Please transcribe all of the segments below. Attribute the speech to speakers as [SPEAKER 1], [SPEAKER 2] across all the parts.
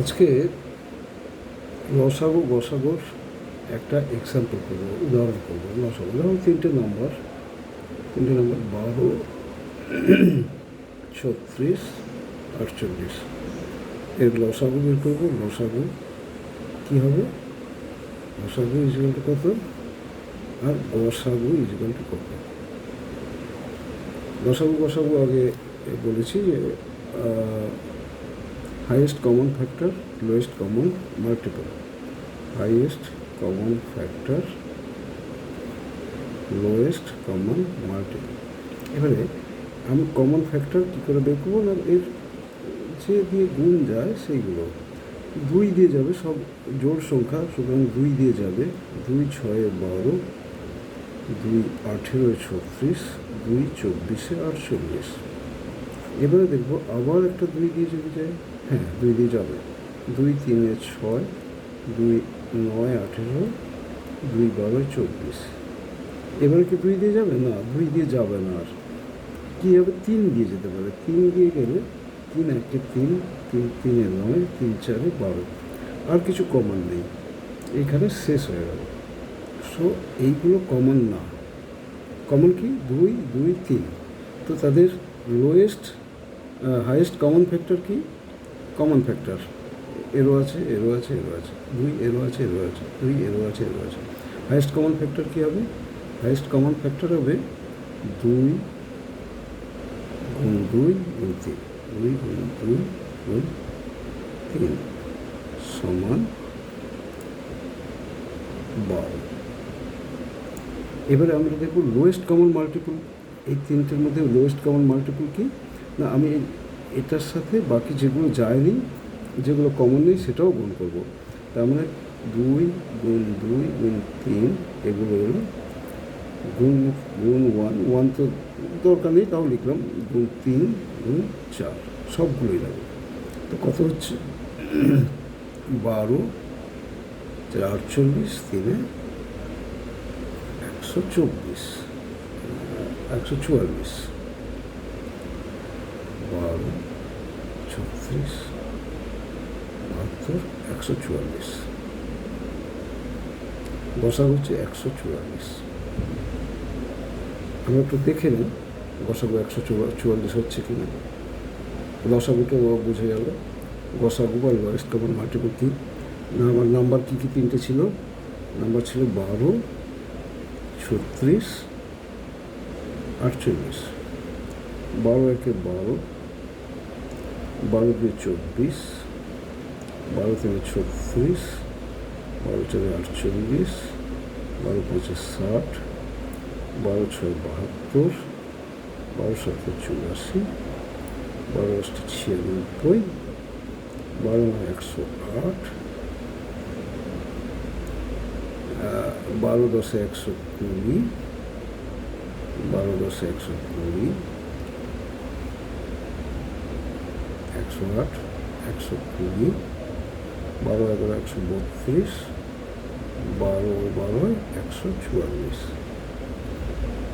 [SPEAKER 1] আজকে লসাগু গসাগুর একটা এক্সাম্পল করব, উদাহরণ করব। লসাগু ধরুন তিনটে নম্বর তিনটে নাম্বার বারো, ছত্রিশ, আটচল্লিশ। এর লসাগু বের করব লসাগু কী হবে? লসাগু ইজগাল টু কত? আর গসাগু ইজগাল টু কত? লসাগু গসাগু আগে বলেছি যে highest common factor lowest common multiple highest common factor lowest common multiple এবারে, আমি কমন ফ্যাক্টর কী করে করব? না, এর যে দিয়ে গুণ যায় সেইগুলো। দুই দিয়ে যাবে, সব জোর সংখ্যা, সুতরাং দুই দিয়ে যাবে, দুই ছয়ে বারো, দুই আঠেরোয় ছত্রিশ, দুই চব্বিশে আটচল্লিশ। এবারে দেখব আবার একটা দুই দিয়ে যদি যায় হ্যাঁ দুই দিয়ে যাবে। দুই তিনে ছয়, দুই নয় আঠেরো, দুই বারোয় চব্বিশ। এবারে কি দুই দিয়ে যাবে? না, দুই দিয়ে যাবে না আর। কী হবে? তিন দিয়ে যেতে পারে। তিন দিয়ে গেলে তিন একে তিন তিন তিনে নয়, তিন চারে বারো। আর কিছু কমন নেই। এখানে শেষ হয়ে গেল। সো এইগুলো কমন না। কমন কি? দুই দুই, তিন। তো তাদের লোয়েস্ট হাইয়েস্ট কমন ফ্যাক্টর কি? কমন ফ্যাক্টর এরও আছে এরো আছে এরো আছে। দুই এরো আছে এরো আছে। দুই এরও আছে এরো আছে। হাইয়েস্ট কমন ফ্যাক্টর কী হবে? হাইয়েস্ট কমন ফ্যাক্টর হবে দুই গুণ দুই গুণ তিন। দুই গুণ দুই গুণ তিন সমান বারো এবারে আমরা দেখব লোয়েস্ট কমন মাল্টিপল এই তিনটের মধ্যে লোয়েস্ট কমন মাল্টিপল কি? না, আমি এটার সাথে বাকি যেগুলো যায়নি, যেগুলো কমন নেই, সেটাও গুণ করব। তার মানে দুই গুণ দুই গুণ তিন, এগুলো হলো গুণ গুণ ওয়ান ওয়ান তো দরকার নেই, তাও লিখলাম গুণ তিন, গুণ চার, সবগুলোই লাগবে। তো কত হচ্ছে? বারো আটচল্লিশ তিনে একশো চব্বিশ, একশো চুয়াল্লিশ। বারো ছত্রিশ বাহাত্তর, একশো চুয়াল্লিশ। বসা হচ্ছে একশো চুয়াল্লিশ। আমরা একটু দেখে নিই গসাগু একশো চুয়াল্লিশ হচ্ছে কি না। লসাগুটো বুঝে গেল। গসাগু বা লোয়েস্ট কমন মাল্টিপল কী? না, আমার নাম্বার কী কী তিনটে ছিল? নাম্বার ছিল বারো, ছত্রিশ, আটচল্লিশ। বারো একে বারো বারো দুই চব্বিশ বারো তিনে ছত্রিশ বারো চারে আটচল্লিশ, বারো পাঁচে ষাট, বারো ছয় বাহাত্তর, বারো সাতে চুরাশি, বারো আটটা ছিয়ানব্বই, বারো নয় একশো আট বারো দশে একশো কুড়ি, বারো দশে একশো কুড়ি একশো আট, একশো কুড়ি, বারো এগারো একশো বত্রিশ, বারো বারো একশো চুয়াল্লিশ।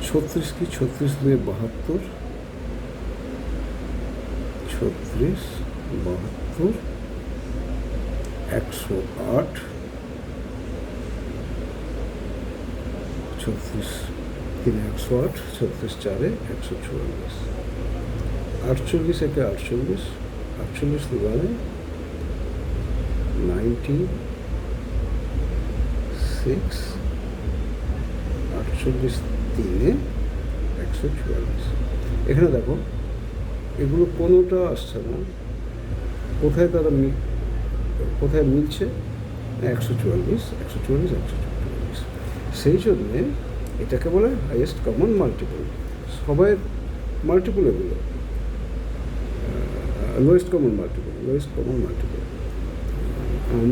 [SPEAKER 1] ছত্রিশ কি? ছত্রিশ দুয়ে বাহাত্তর। ছত্রিশ বাহাত্তর, একশো আট। ছত্রিশ তিনে একশো আট, ছত্রিশ চারে একশো চুয়াল্লিশ। আটচল্লিশ একে আটচল্লিশ আটচল্লিশ দুবারে নাইনটি সিক্স আটচল্লিশ তিনে একশো চুয়াল্লিশ। এখানে দেখো, এগুলো কোনোটা আসছে না। কোথায় তারা কোথায় মিলছে? একশো চুয়াল্লিশ একশো চুয়াল্লিশ একশো চুয়াল্লিশ। সেই জন্যে এটাকে বলে হাইয়েস্ট কমন মাল্টিপল সবাই মাল্টিপল এগুলো। Lowest common multiple lowest common multiple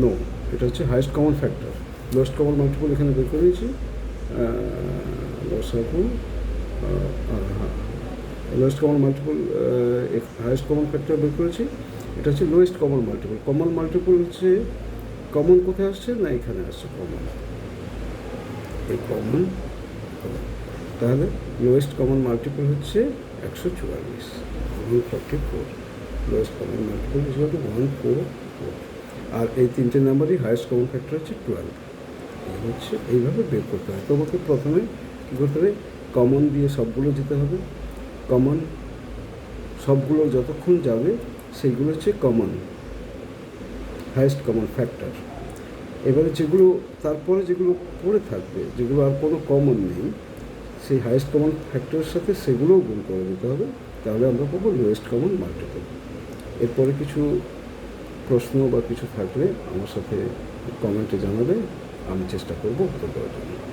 [SPEAKER 1] no এটা হচ্ছে highest common factor lowest common multiple এখানে বের করে নিয়েছি লসাগু lowest common multiple highest common factor বের করেছি। এটা হচ্ছে lowest common multiple common multiple হচ্ছে কমন কোথায় আসছে না এখানে আসছে কমন এই কমন তাহলে লোয়েস্ট কমন মাল্টিপল হচ্ছে একশো চুয়াল্লিশ। Four lowest common multiple is one four four আর এই তিনটে নাম্বারই হায়েস্ট কমন ফ্যাক্টর হচ্ছে টুয়েলভ এই হচ্ছে, এইভাবে বের করতে হয়। তোমাকে প্রথমে কী করতে হবে? কমন দিয়ে সবগুলো যেতে হবে। কমন সবগুলো যতক্ষণ যাবে সেইগুলো হচ্ছে কমন হায়েস্ট কমন ফ্যাক্টর এবারে যেগুলো, তারপরে যেগুলো পড়ে থাকবে, যেগুলো আর কোনো কমন নেই, সেই হায়েস্ট কমন ফ্যাক্টরের সাথে সেগুলোও গুণ করে দিতে হবে। তাহলে আমরা পাবো লোয়েস্ট কমন মাল্টিপল এরপরে কিছু প্রশ্ন বা কিছু থাকলে আমার সাথে কমেন্টে জানাবে, আমি চেষ্টা করব উত্তর দেওয়ার জন্য।